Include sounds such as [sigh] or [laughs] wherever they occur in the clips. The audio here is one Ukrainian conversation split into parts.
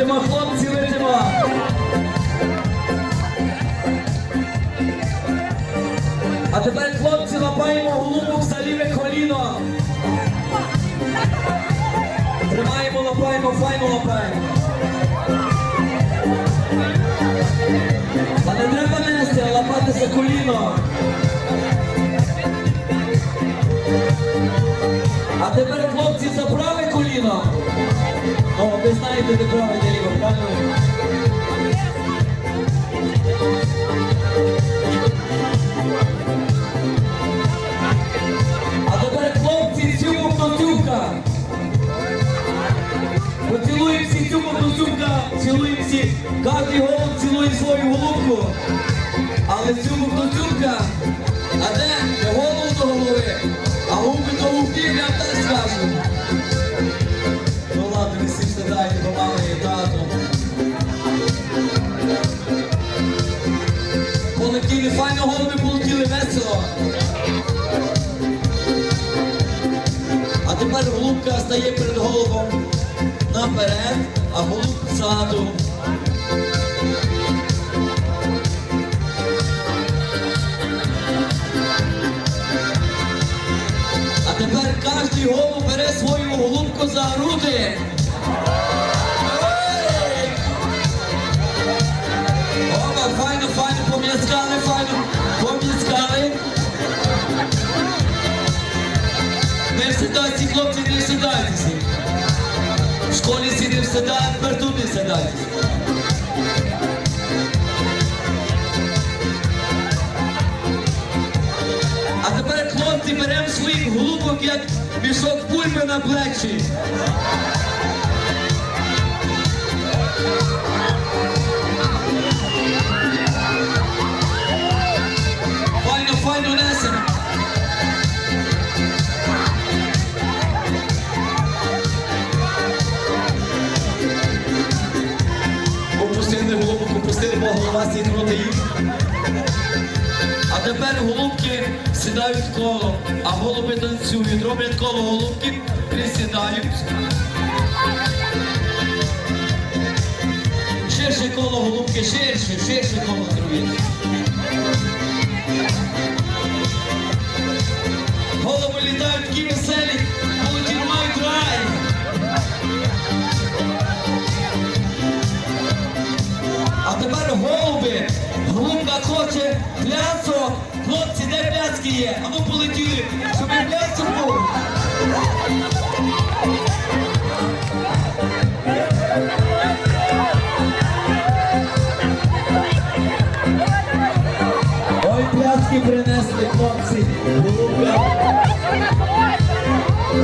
Летимо, хлопці, летимо. А тепер, хлопці, лапаємо голубок за ліве коліно. Тримаємо, лапаємо, файно лапаємо. А не треба нести, а лапати за коліно. А тепер, хлопці, за праве коліно. Ну, ви знаєте, де праве, де ліве, правильно? А тепер, хлопці, цюбок до цюбка. Поцілуємо всі цюбок до цюбка, цілуємо всі. Кожний голуб цілує свою голубку. Але цюбок до цюбка. А де? Не голову до голови, а губи до губів, стає перед голубом наперед, а голуб ззаду. А тепер кожен голуб бере свою голубку за груди. Всидайте, хлопці, не сідайтеся. В школі всі сідають, тепер тут не всидайтеся. А тепер, хлопці, беремо своїх голубок, як мішок пульми на плечі. Голубок, опустили, бо голова проти їх. А тепер голубки сідають коло, а голуби танцюють, роблять коло голубки, присідають. Ширше коло голубки, ширше, ширше коло зробіть. Хоче плясок. Хлопці, де пляцки є? А ну полетіли, щоб і плясок був. Ой, пляски принесли, хлопці.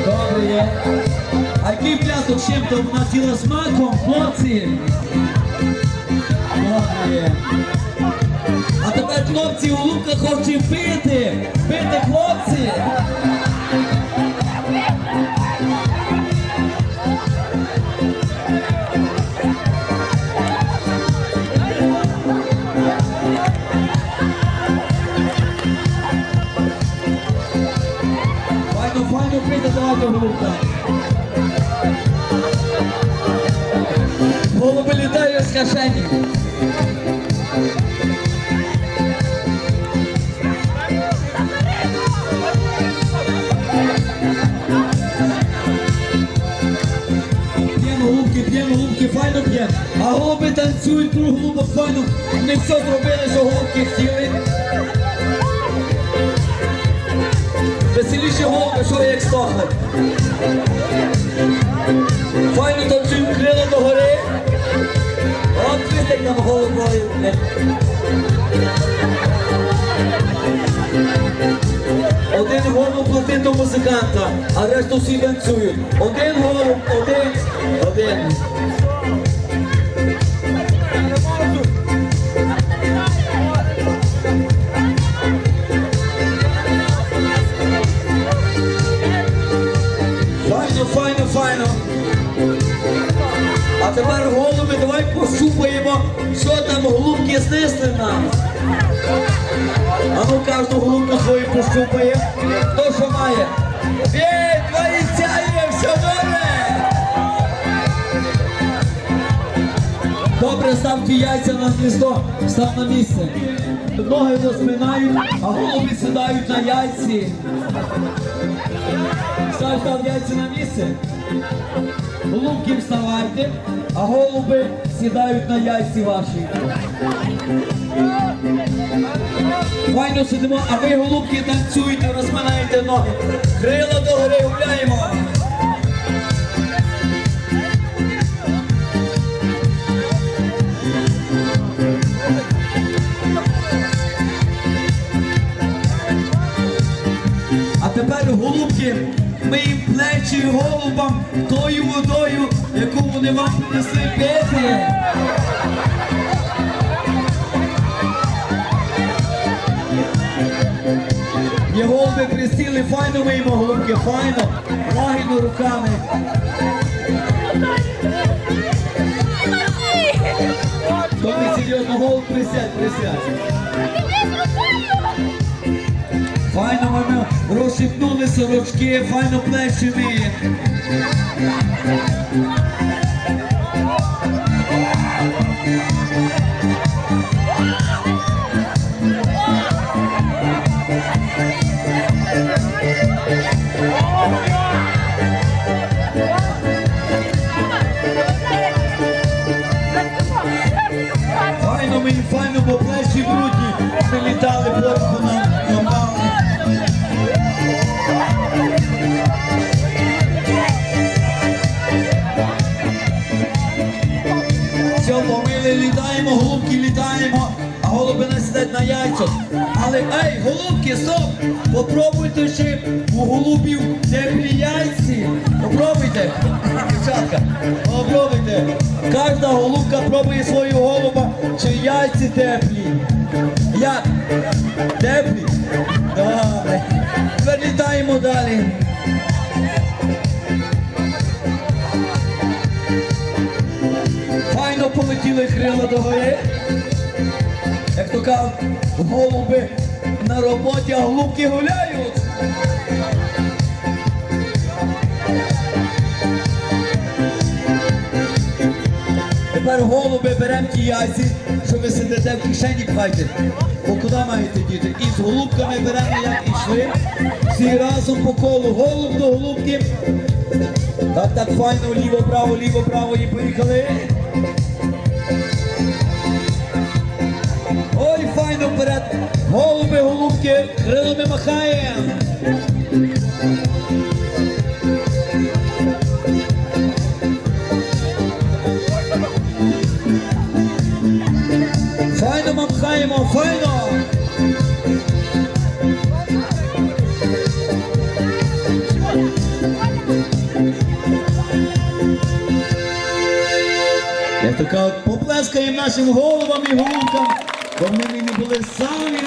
Добре є. А який плясок чим-то вона тіла смаком, хлопці? Добре. А тепер хлопці Голубка хоче пити. Пити хлопці. Файно, файно пити, давайте Голубка. Голуби літають з кишені. А голуби танцюють голубок файно. Вони все зробили, що голубки хотіли. Веселіші голуби, що як стохли. Файно танцюють крила до гори. От світить нам голубою. Один голуб платить до музиканта, а решту всі танцюють. Один голуб, один, один. Файно. А тепер голуби, давай пощупаємо, що там голубки знесли нам. А ну кожну голубку свою пощупає. Хто що має? Став ті яйця на гніздо, став на місце. Ноги розминають, а голуби сідають на яйці. Став, став яйця на місце. Голубки вставайте, а голуби сідають на яйці ваші. Файно сидимо, а ви голубки танцюйте, розминаєте ноги. Крила догори гуляємо. Голубки, ми їм плечі голубам тою водою, яку вони вам принесли пити. Є голуби присіли, файно ми голубки, файно, лагідно руками. Ми серйозно голуб присядь, присядь. Розшипнули сорочки, файно плечі миємо. Файно ми, файно, бо плечі брудні, прилітали пороху на, літаємо, голубки літаємо, а голуби не сидять на яйцях. Але ей, голубки, стоп! Попробуйте ще у голубів теплі яйці. Попробуйте, [laughs] дівчатка, попробуйте. Кожна голубка пробує свою голуба, чи яйці теплі. Як? Теплі? Добре. Тепер літаємо далі. Полетіли крила догори. Як то кажуть, голуби на роботі, а голубки гуляють. Тепер голуби беремо ті яйці, що ви сидите в кишені пхайте. Бо куди маєте діти? І з голубками беремо, як ішли. Всі разом по колу, голуб до голубки. Так, так, файно, ліво, право, ліво, право і поїхали. Ой, вперед. Голуби, голубки, крилами махаємо. Файно махаємо, файно. Як то поплескаємо нашим головам і голубкам, бо вони